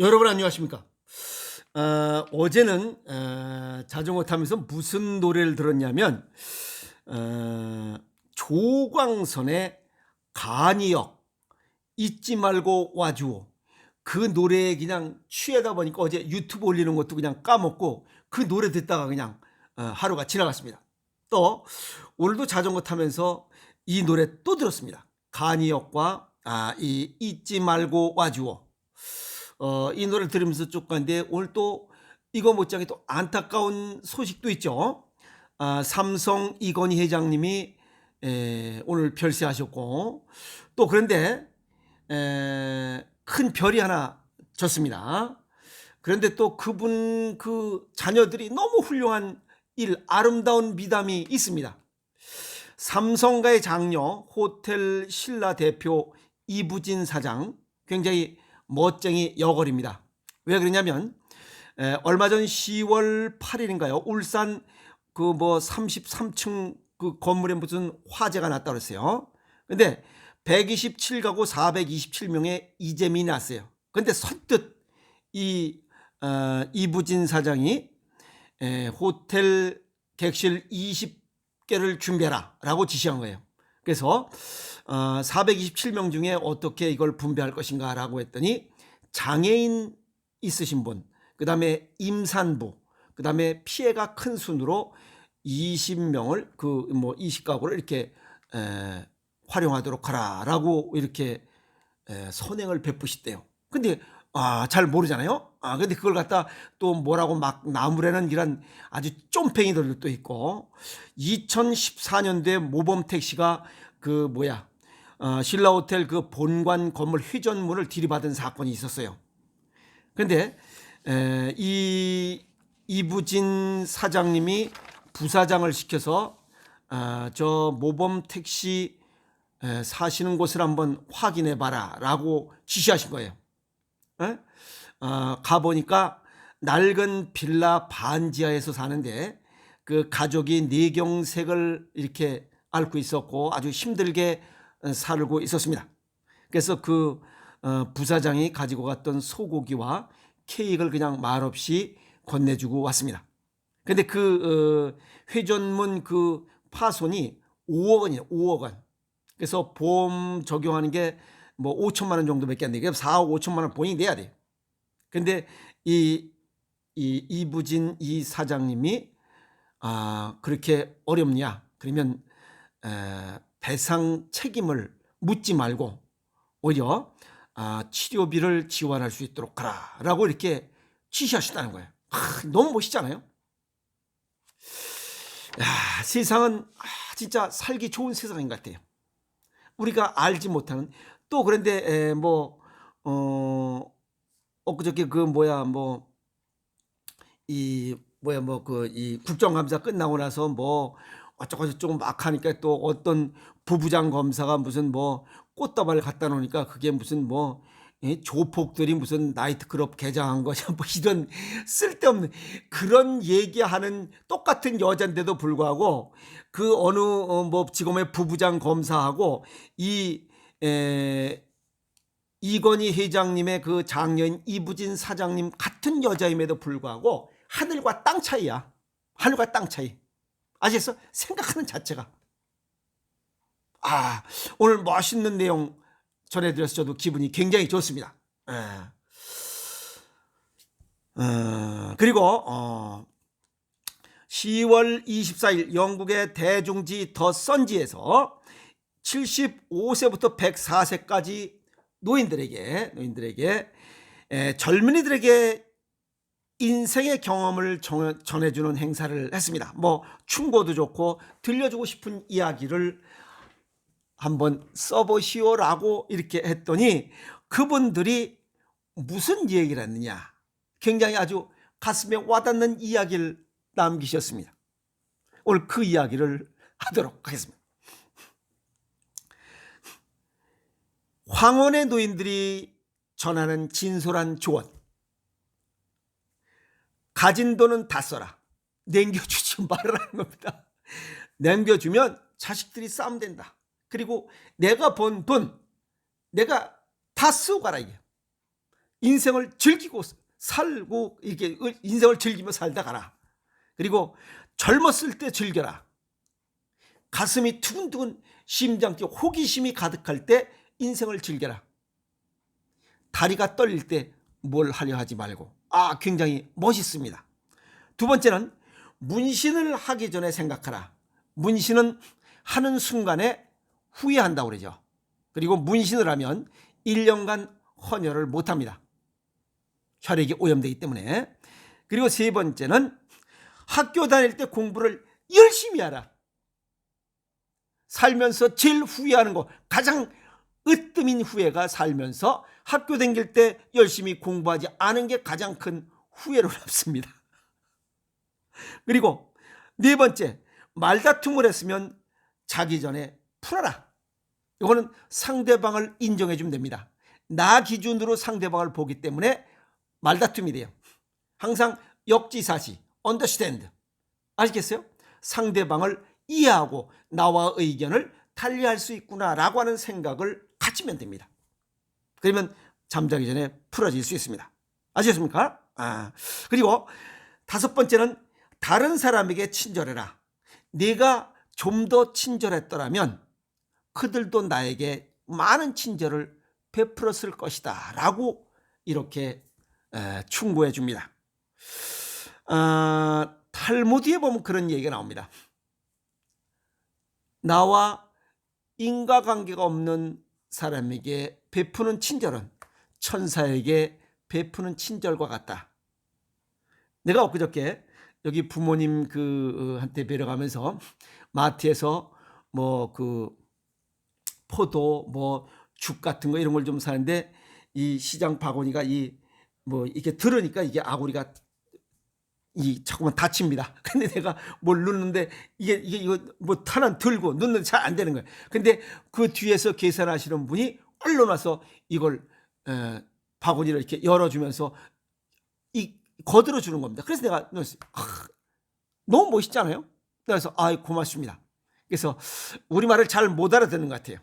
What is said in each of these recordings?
여러분 안녕하십니까? 어, 어제는 어, 자전거 타면서 무슨 노래를 들었냐면 어, 조광선의 간이역 잊지 말고 와주오 그 노래에 그냥 취하다 보니까 어제 유튜브 올리는 것도 그냥 까먹고 그 노래 듣다가 그냥 어, 하루가 지나갔습니다. 또 오늘도 자전거 타면서 이 노래 또 들었습니다. 간이역과 아, 이 잊지 말고 와주오 어, 이 노래를 들으면서 쭉 가는데 오늘 또 이거 못지않게 또 안타까운 소식도 있죠. 아, 삼성 이건희 회장님이 에, 오늘 별세하셨고 또 그런데 에, 큰 별이 하나 졌습니다. 그런데 또 그분 그 자녀들이 너무 훌륭한 일 아름다운 미담이 있습니다. 삼성가의 장녀 호텔 신라 대표 이부진 사장 굉장히 멋쟁이 여걸입니다. 왜 그러냐면 에, 얼마 전 10월 8일인가요? 울산 그 뭐 33층 그 건물에 무슨 화재가 났다 그랬어요. 근데 127가구 427명의 이재민이 났어요. 근데 선뜻 이 어, 이부진 사장이 에, 호텔 객실 20개를 준비해라라고 지시한 거예요. 그래서 어, 427명 중에 어떻게 이걸 분배할 것인가라고 했더니 장애인 있으신 분, 그 다음에 임산부, 그 다음에 피해가 큰 순으로 20명을 그 뭐 20가구를 이렇게 에, 활용하도록 하라라고 이렇게 에, 선행을 베푸시대요. 근데 아, 잘 모르잖아요. 아, 근데 그걸 갖다 또 뭐라고 막 나무래는 이런 아주 쫌팽이들도 있고 2014년도에 모범 택시가 그 뭐야 어, 신라 호텔 그 본관 건물 회전문을 들이받은 사건이 있었어요. 근데 에, 이 이부진 사장님이 부사장을 시켜서 아, 저 모범 택시 에, 사시는 곳을 한번 확인해 봐라라고 지시하신 거예요. 에? 아, 가 보니까 낡은 빌라 반지하에서 사는데 그 가족이 내경색을 이렇게 앓고 있었고 아주 힘들게 어, 살고 있었습니다. 그래서 그 어, 부사장이 가지고 갔던 소고기와 케이크를 그냥 말없이 건네주고 왔습니다. 근데 그 어, 회전문 그 파손이 5억 원이에요. 5억 원. 그래서 보험 적용하는 게 뭐 5천만 원 정도밖에 안 되니까 4억 5천만 원 본인이 내야 돼. 근데 이, 이 이부진 이 사장님이 아 그렇게 어렵냐? 그러면 에, 배상 책임을 묻지 말고 오히려 아, 치료비를 지원할 수 있도록 하라라고 이렇게 지시하셨다는 거예요. 아, 너무 멋있잖아요. 야, 세상은 아, 진짜 살기 좋은 세상인 것 같아요. 우리가 알지 못하는 또 그런데 에, 뭐 어, 엊그저께 그 뭐야 뭐 이 뭐야 뭐 그 이 국정감사 끝나고 나서 뭐 어쩌고 저쩌고 막 하니까 또 어떤 부부장 검사가 무슨 뭐 꽃다발 갖다 놓으니까 그게 무슨 뭐 예, 조폭들이 무슨 나이트클럽 개장한 거냐 뭐 이런 쓸데없는 그런 얘기하는 똑같은 여잔데도 불구하고 그 어느 어, 뭐 지금의 부부장 검사하고 이 에, 이건희 회장님의 그 장녀인 이부진 사장님 같은 여자임에도 불구하고 하늘과 땅 차이야. 하늘과 땅 차이. 아시겠어? 생각하는 자체가. 아, 오늘 멋있는 내용 전해드려서 저도 기분이 굉장히 좋습니다. 예. 어, 그리고 어, 10월 24일 영국의 대중지 더 선지에서 75세부터 104세까지 노인들에게 노인들에게 에, 젊은이들에게 인생의 경험을 정- 전해주는 행사를 했습니다. 뭐 충고도 좋고 들려주고 싶은 이야기를 한번 써보시오라고 이렇게 했더니 그분들이 무슨 얘기를 했느냐 굉장히 아주 가슴에 와닿는 이야기를 남기셨습니다. 오늘 그 이야기를 하도록 하겠습니다. 황혼의 노인들이 전하는 진솔한 조언. 가진 돈은 다 써라. 남겨주지 말라는 겁니다. 남겨주면 자식들이 싸움 된다. 그리고 내가 번 돈, 내가 다 쓰고 가라 이게. 인생을 즐기고 살고 이렇게 인생을 즐기며 살다 가라. 그리고 젊었을 때 즐겨라. 가슴이 두근두근 심장 뛰어 호기심이 가득할 때 인생을 즐겨라. 다리가 떨릴 때 뭘 하려 하지 말고. 아, 굉장히 멋있습니다. 두 번째는 문신을 하기 전에 생각하라. 문신은 하는 순간에 후회한다고 그러죠. 그리고 문신을 하면 1년간 헌혈을 못 합니다. 혈액이 오염되기 때문에. 그리고 세 번째는 학교 다닐 때 공부를 열심히 하라. 살면서 제일 후회하는 거, 가장 으뜸인 후회가 살면서 학교 다닐 때 열심히 공부하지 않은 게 가장 큰 후회로 남습니다. 그리고 네 번째, 말다툼을 했으면 자기 전에 풀어라. 이거는 상대방을 인정해 주면 됩니다. 나 기준으로 상대방을 보기 때문에 말다툼이 돼요. 항상 역지사지, understand. 아시겠어요? 상대방을 이해하고 나와 의견을 달리할 수 있구나라고 하는 생각을 가지면 됩니다. 그러면 잠자기 전에 풀어질 수 있습니다. 아시겠습니까? 아, 그리고 다섯 번째는 다른 사람에게 친절해라. 내가 좀 더 친절했더라면 그들도 나에게 많은 친절을 베풀었을 것이다. 라고 이렇게 에, 충고해 줍니다. 아, 탈무드에 보면 그런 얘기가 나옵니다. 나와 인과관계가 없는 사람에게 베푸는 친절은 천사에게 베푸는 친절과 같다. 내가 엊그저께 여기 부모님 그 한테 뵈러 가면서 마트에서 뭐 그 포도 뭐 죽 같은 거 이런 걸 좀 사는데 이 시장 바구니가 이 뭐 이렇게 들으니까 이게 아구리가 이 자꾸만 다칩니다. 근데 내가 뭘 넣는데 이게 이게 이거 뭐 하나 들고 넣는데 잘 안 되는 거예요. 근데 그 뒤에서 계산하시는 분이 얼른 와서 이걸 에, 바구니를 이렇게 열어주면서 이 거들어 주는 겁니다. 그래서 내가. 아, 너무 멋있잖아요. 그래서 아 고맙습니다. 그래서 우리 말을 잘 못 알아듣는 것 같아요.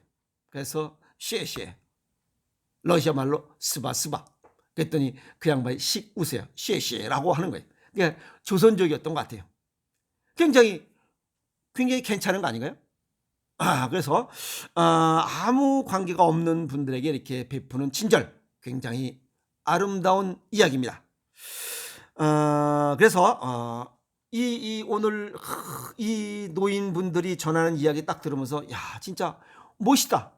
그래서 쉐쉐 러시아 말로 스바 스바 그랬더니 그 양반이 씩 웃어요. 쉐쉐라고 하는 거예요. 그러니까 조선적이었던 것 같아요. 굉장히 굉장히 괜찮은 거 아닌가요? 아 그래서 아, 아무 관계가 없는 분들에게 이렇게 베푸는 친절 굉장히 아름다운 이야기입니다. 아, 그래서 어, 이, 이 오늘 이 노인분들이 전하는 이야기 딱 들으면서 야 진짜 멋있다.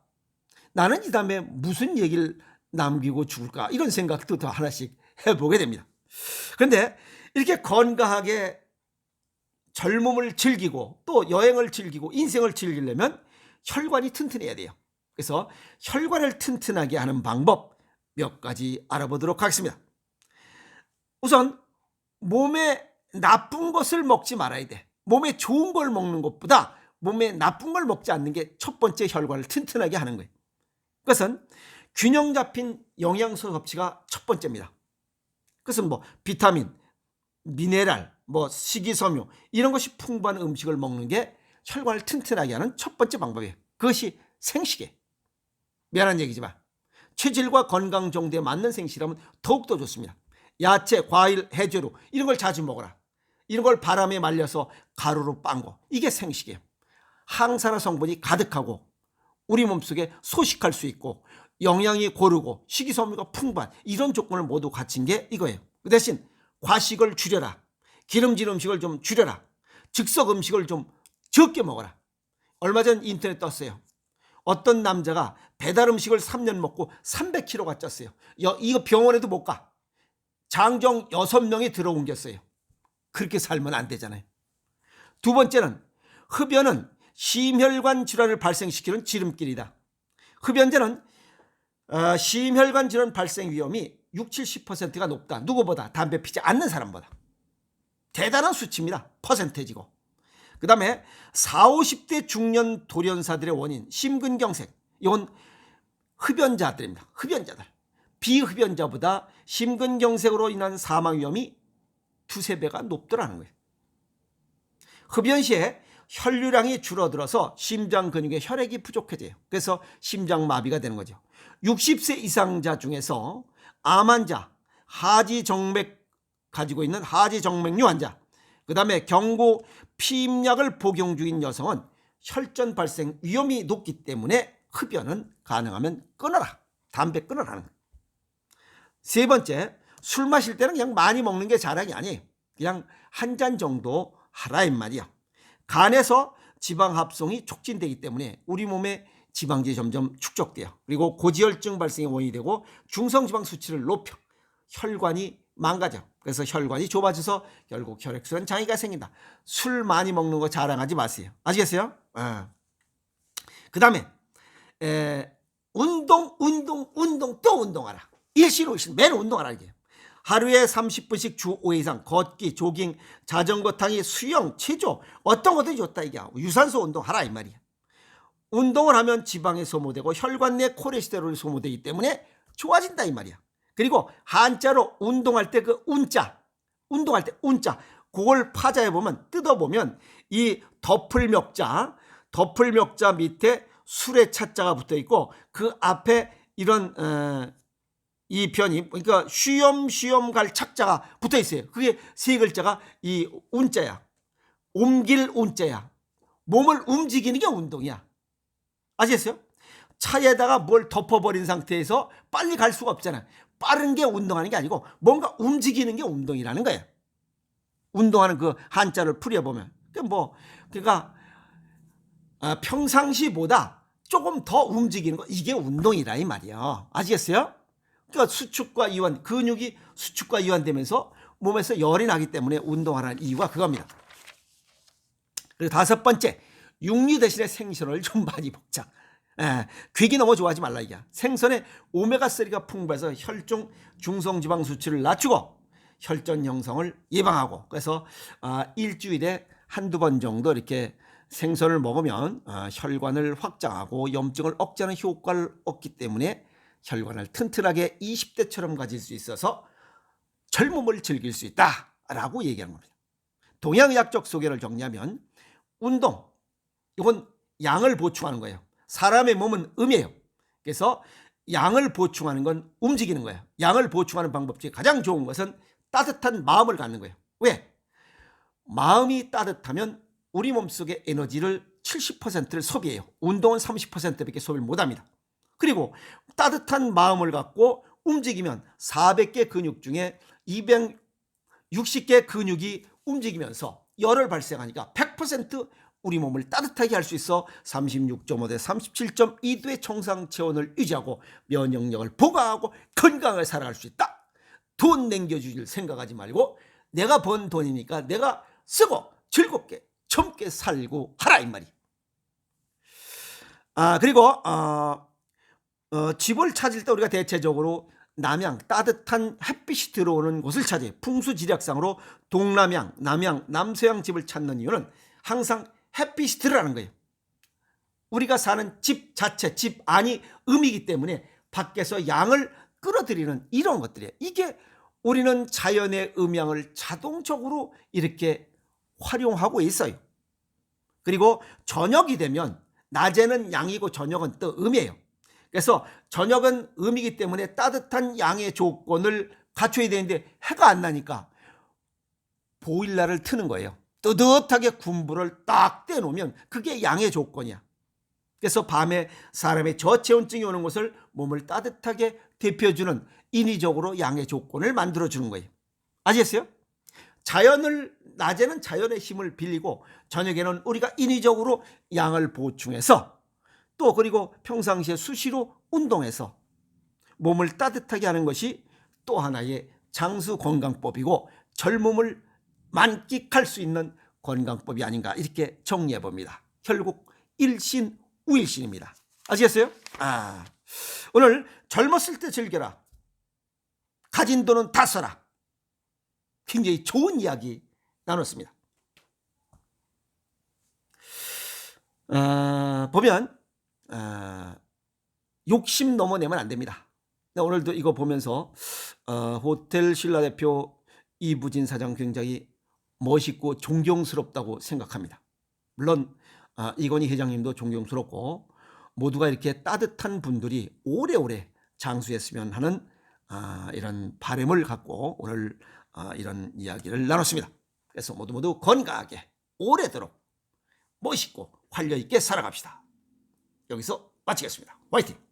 나는 이 다음에 무슨 얘기를 남기고 죽을까 이런 생각도 더 하나씩 해보게 됩니다. 그런데 이렇게 건강하게 젊음을 즐기고 또 여행을 즐기고 인생을 즐기려면 혈관이 튼튼해야 돼요. 그래서 혈관을 튼튼하게 하는 방법 몇 가지 알아보도록 하겠습니다. 우선 몸에 나쁜 것을 먹지 말아야 돼. 몸에 좋은 걸 먹는 것보다 몸에 나쁜 걸 먹지 않는 게 첫 번째 혈관을 튼튼하게 하는 거예요. 그것은 균형 잡힌 영양소 섭취가 첫 번째입니다. 그것은 뭐 비타민, 미네랄, 뭐 식이섬유 이런 것이 풍부한 음식을 먹는 게 혈관을 튼튼하게 하는 첫 번째 방법이에요. 그것이 생식이에요. 미안한 얘기지만 체질과 건강 정도에 맞는 생식이라면 더욱더 좋습니다. 야채, 과일, 해조류 이런 걸 자주 먹어라. 이런 걸 바람에 말려서 가루로 빤 거. 이게 생식이에요. 항산화 성분이 가득하고 우리 몸속에 소식할 수 있고 영양이 고르고 식이섬유가 풍부한 이런 조건을 모두 갖춘 게 이거예요. 그 대신 과식을 줄여라. 기름진 음식을 좀 줄여라. 즉석 음식을 좀 적게 먹어라. 얼마 전 인터넷 떴어요. 어떤 남자가 배달 음식을 3년 먹고 300kg가 쪘어요. 이거 병원에도 못 가. 장정 6명이 들어옮겼어요. 그렇게 살면 안 되잖아요. 두 번째는 흡연은 심혈관 질환을 발생시키는 지름길이다. 흡연자는 어, 심혈관 질환 발생 위험이 6, 70%가 높다. 누구보다 담배 피지 않는 사람보다. 대단한 수치입니다. 퍼센테지고. 그 다음에 4, 50대 중년 돌연사들의 원인 심근경색. 이건 흡연자들입니다. 흡연자들. 비흡연자보다 심근경색으로 인한 사망 위험이 두세 배가 높더라는 거예요. 흡연 시에 혈류량이 줄어들어서 심장 근육에 혈액이 부족해져요. 그래서 심장 마비가 되는 거죠. 60세 이상자 중에서 암 환자, 하지 정맥 가지고 있는 하지 정맥류 환자, 그 다음에 경고 피임약을 복용 중인 여성은 혈전 발생 위험이 높기 때문에 흡연은 가능하면 끊어라. 담배 끊어라는 거예요. 세 번째, 술 마실 때는 그냥 많이 먹는 게 자랑이 아니에요. 그냥 한 잔 정도 하라 이 말이야. 간에서 지방 합성이 촉진되기 때문에 우리 몸에 지방질이 점점 축적돼요. 그리고 고지혈증 발생의 원인이 되고 중성지방 수치를 높여 혈관이 망가져. 그래서 혈관이 좁아져서 결국 혈액순환 장애가 생긴다. 술 많이 먹는 거 자랑하지 마세요. 아시겠어요? 그 다음에 운동, 운동, 운동 또 운동하라. 일시로 일시 매일 운동하라 이게. 하루에 30분씩 주 5회 이상 걷기, 조깅, 자전거 타기, 수영, 체조 어떤 것들이 좋다 이게 유산소 운동하라 이 말이야. 운동을 하면 지방이 소모되고 혈관 내 콜레스테롤이 소모되기 때문에 좋아진다 이 말이야. 그리고 한자로 운동할 때 그 운자, 운동할 때 운자, 그걸 파자해 보면 뜯어 보면 이 덮을멱자, 덮을멱자 밑에 술의 차자가 붙어 있고 그 앞에 이런 어, 이 편이 그러니까 쉬엄쉬엄 갈 착자가 붙어 있어요. 그게 세 글자가 이 운자야. 옮길 운자야. 몸을 움직이는 게 운동이야. 아시겠어요? 차에다가 뭘 덮어버린 상태에서 빨리 갈 수가 없잖아. 빠른 게 운동하는 게 아니고 뭔가 움직이는 게 운동이라는 거예요. 운동하는 그 한자를 풀이해보면. 그 뭐, 그러니까 아, 평상시보다 조금 더 움직이는 거 이게 운동이라 이 말이야. 아시겠어요? 그러니까 수축과 이완, 근육이 수축과 이완되면서 몸에서 열이 나기 때문에 운동하라는 이유가 그겁니다. 그리고 다섯 번째, 육류 대신에 생선을 좀 많이 먹자. 예, 귀기 너무 좋아하지 말라 이게. 생선에 오메가3가 풍부해서 혈중 중성지방 수치를 낮추고 혈전 형성을 예방하고 그래서 아, 일주일에 한두 번 정도 이렇게 생선을 먹으면 아, 혈관을 확장하고 염증을 억제하는 효과를 얻기 때문에 혈관을 튼튼하게 20대처럼 가질 수 있어서 젊음을 즐길 수 있다라고 얘기하는 겁니다. 동양의학적 소개를 정리하면 운동 이건 양을 보충하는 거예요. 사람의 몸은 음이에요. 그래서 양을 보충하는 건 움직이는 거예요. 양을 보충하는 방법 중에 가장 좋은 것은 따뜻한 마음을 갖는 거예요. 왜? 마음이 따뜻하면 우리 몸속의 에너지를 70%를 소비해요. 운동은 30%밖에 소비를 못 합니다. 그리고 따뜻한 마음을 갖고 움직이면 400개 근육 중에 260개 근육이 움직이면서 열을 발생하니까 100% 우리 몸을 따뜻하게 할 수 있어 36.5 대 37.2도의 정상 체온을 유지하고 면역력을 보강하고 건강을 살아갈 수 있다. 돈 남겨주질 생각하지 말고 내가 번 돈이니까 내가 쓰고 즐겁게 젊게 살고 하라 이 말이. 아 그리고 어, 어, 집을 찾을 때 우리가 대체적으로 남양 따뜻한 햇빛이 들어오는 곳을 찾아요. 풍수지략상으로 동남양, 남양, 남서양 집을 찾는 이유는 항상 햇빛이 들어라는 거예요. 우리가 사는 집 자체, 집 안이 음이기 때문에 밖에서 양을 끌어들이는 이런 것들이에요. 이게 우리는 자연의 음양을 자동적으로 이렇게 활용하고 있어요. 그리고 저녁이 되면 낮에는 양이고 저녁은 또 음이에요. 그래서 저녁은 음이기 때문에 따뜻한 양의 조건을 갖춰야 되는데 해가 안 나니까 보일러를 트는 거예요. 뜨뜻하게 군부를 딱 떼놓으면 그게 양의 조건이야. 그래서 밤에 사람의 저체온증이 오는 것을 몸을 따뜻하게 대표주는 인위적으로 양의 조건을 만들어주는 거예요. 아시겠어요? 자연을 낮에는 자연의 힘을 빌리고 저녁에는 우리가 인위적으로 양을 보충해서 또 그리고 평상시에 수시로 운동해서 몸을 따뜻하게 하는 것이 또 하나의 장수 건강법이고 젊음을 만끽할 수 있는 건강법이 아닌가 이렇게 정리해 봅니다. 결국 일신 우일신입니다. 아시겠어요? 아, 오늘 젊었을 때 즐겨라. 가진 돈은 다 써라. 굉장히 좋은 이야기 나눴습니다. 어, 보면 어, 욕심 넘어내면 안 됩니다. 오늘도 이거 보면서 어, 호텔 신라 대표 이부진 사장 굉장히 멋있고 존경스럽다고 생각합니다. 물론 아, 이건희 회장님도 존경스럽고 모두가 이렇게 따뜻한 분들이 오래오래 장수했으면 하는 아, 이런 바램을 갖고 오늘 아, 이런 이야기를 나눴습니다. 그래서 모두 모두 건강하게 오래도록 멋있고 활력 있게 살아갑시다. 여기서 마치겠습니다. 화이팅!